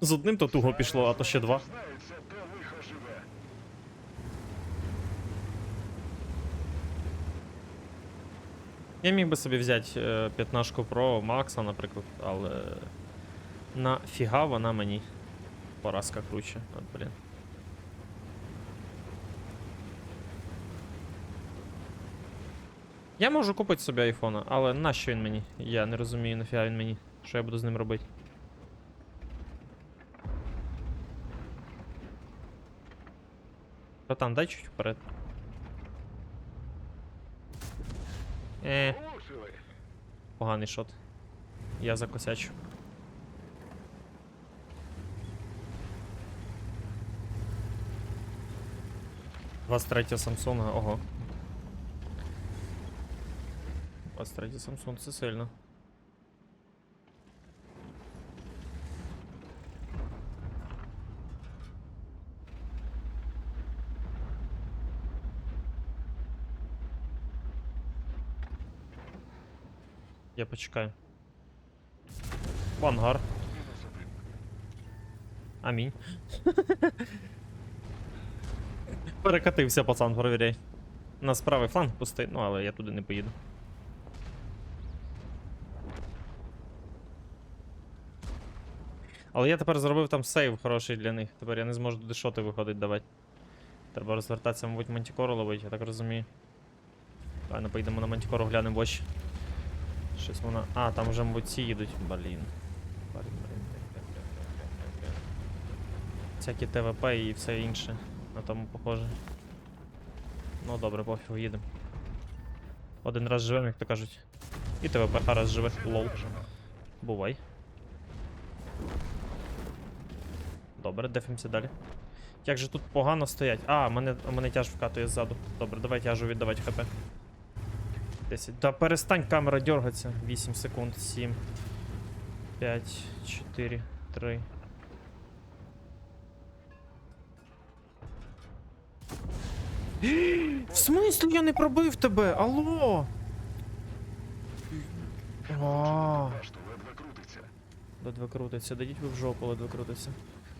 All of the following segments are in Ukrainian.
З одним то туго пішло, а то ще два. Я міг би собі взяти е, 15 Pro Макса, наприклад, але нафіга вона мені поразка круче. От, блін. Я можу купити собі айфона, але нащо він мені? Я не розумію, нафіга він мені. Що я буду з ним робити? Братан, дай чуть вперед. Е, поганий шот. Я закосячу. Двадцять третя Самсунга, ого. 23 Samsung, це сильно. Я почекаю. В ангар. Амінь. Перекатився, пацан, провіряй. Нас правий фланг пустий, ну але я туди не поїду. Але я тепер зробив там сейв хороший для них. Тепер я не зможу туди шоти виходить давати. Треба розвертатися, мабуть, мантікору ловить, я так розумію. Давай, поїдемо на мантікору, глянемо в очі. Щось вона. А, там вже, мабуть, ці їдуть. Блін. Всякі ТВП і все інше. На тому похоже. Ну добре, пофіг, їдемо. Один раз живем, як то кажуть. І ТВП раз живе. Лол. Бувай. Добре, дефимося далі. Як же тут погано стоять? А, мене, мене тяж вкатує ззаду. Добре, давай тяжу віддавати хп. 10. Та перестань камера дергатися. 8 секунд, 7. 5, 4, 3. В смислі я не пробив тебе? Алло! А, ледве крутиться. дадіть ви в жопу, ледве крутиться.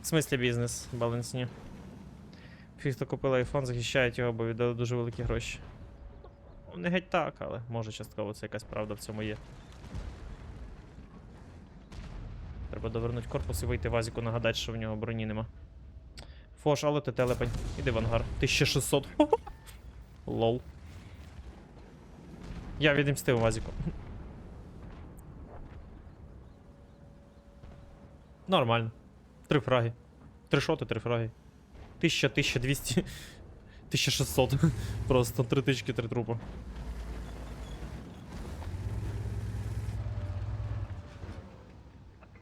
В смислі бізнес, балансні. Всі, хто купив айфон, захищають його, бо віддали дуже великі гроші. Ну, не геть так, але може частково це якась правда в цьому є. Треба довернути корпус і вийти Вазіку нагадати, що в нього броні нема. Фош, але ти телепень. Іди в ангар. 1600. Лол. Я відімстив Вазіку. Нормально. Три фраги. Три шоти, три фраги. 1000, 1200. 1600. Просто три тички, три трупа.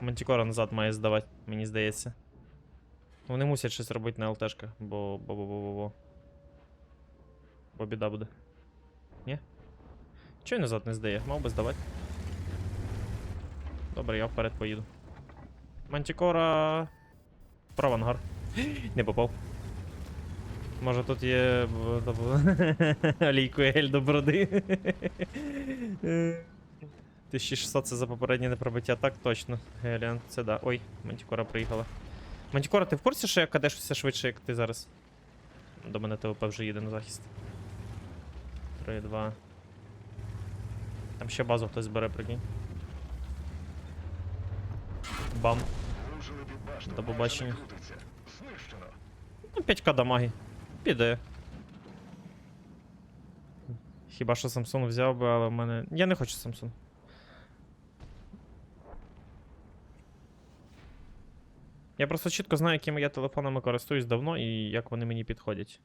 Мантікора назад має здавати, мені здається. Вони мусять щось робити на ЛТшках, бо. бо бо бо бо бо. Бо біда буде. Ні? Чого назад не здає? Мав би здавати. Добре, я вперед поїду. Мантікора. Право ангар. Не попав. Може тут є. Олійку Ель до бороди. 1600 це за попереднє непробиття, так точно. Геліан, це да. Ой, Мантікора приїхала. Мантікора, ти в курсі, що я кадешуся швидше, як ти зараз? До мене ТВП вже їде на захист. 3, 2. Там ще базу хтось бере, прикинь. Бам. До побачення. Ну, 5к дамаги. Піде. Хіба що Samsung взяв би, але в мене. Я не хочу Samsung. Я просто чітко знаю, якими я телефонами користуюсь давно і як вони мені підходять.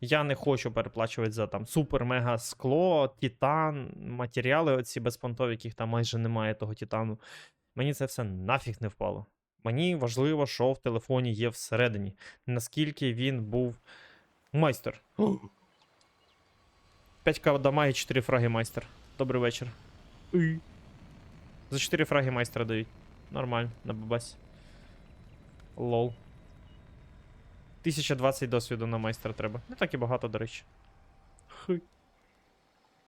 Я не хочу переплачувати за там супер-мега скло, титан, матеріали оці безпонтові, яких там майже немає того титану. Мені це все нафіг не впало. Мені важливо, що в телефоні є всередині. Наскільки він був майстер. 5к дамаги, 4 фраги майстер. Добрий вечір. За 4 фраги майстра дають. Нормально, на бабась. Лол. 1020 досвіду на майстра треба. Не так і багато, до речі. Хи.